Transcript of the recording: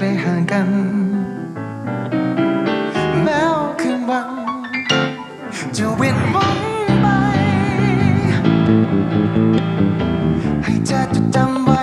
กลห่างกัน แมวคืนวัน จะเวียนวนไป ให้เธอจดจำไว้